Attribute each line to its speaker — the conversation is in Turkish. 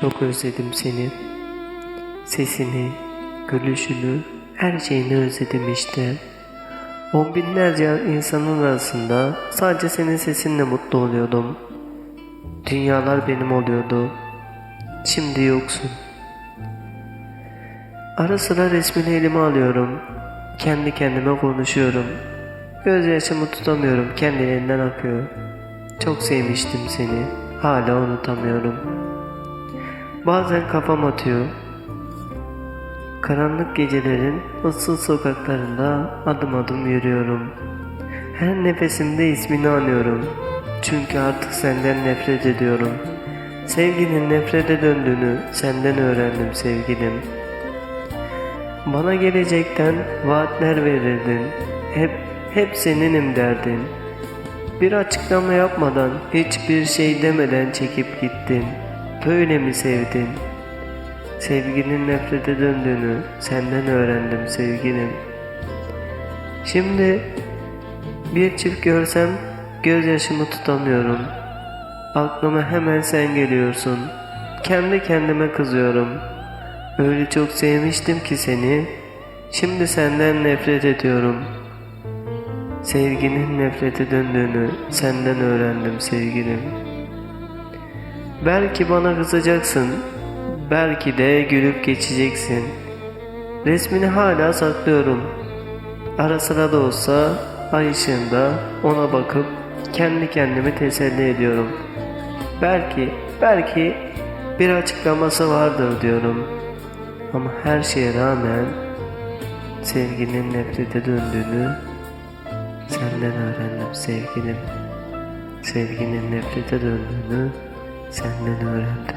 Speaker 1: Çok özledim seni. Sesini, gülüşünü, her şeyini özledim işte. On binlerce insanın arasında sadece senin sesinle mutlu oluyordum. Dünyalar benim oluyordu. Şimdi yoksun. Ara sıra resmini elime alıyorum. Kendi kendime konuşuyorum. Gözyaşımı tutamıyorum. Kendiliğinden akıyor. Çok sevmiştim seni. Hala unutamıyorum. Bazen kafam atıyor. Karanlık gecelerin ıssız sokaklarında adım adım yürüyorum. Her nefesimde ismini anıyorum. Çünkü artık senden nefret ediyorum. Sevginin nefrete döndüğünü senden öğrendim sevgilim. Bana gelecekten vaatler verirdin. Hep hep seninim derdin. Bir açıklama yapmadan, hiçbir şey demeden çekip gittin. Böyle mi sevdin? Sevginin nefrete döndüğünü senden öğrendim sevgilim. Şimdi bir çift görsem gözyaşımı tutamıyorum. Aklıma hemen sen geliyorsun. Kendi kendime kızıyorum. Öyle çok sevmiştim ki seni. Şimdi senden nefret ediyorum. Sevginin nefrete döndüğünü senden öğrendim sevgilim. Belki bana kızacaksın. Belki de gülüp geçeceksin. Resmini hala saklıyorum. Ara sıra da olsa ay ışığında ona bakıp kendi kendimi teselli ediyorum. Belki, belki bir açıklaması vardır diyorum. Ama her şeye rağmen sevginin nefrete döndüğünü senden öğrendim sevgilim. Sevginin nefrete döndüğünü senden öğrendim.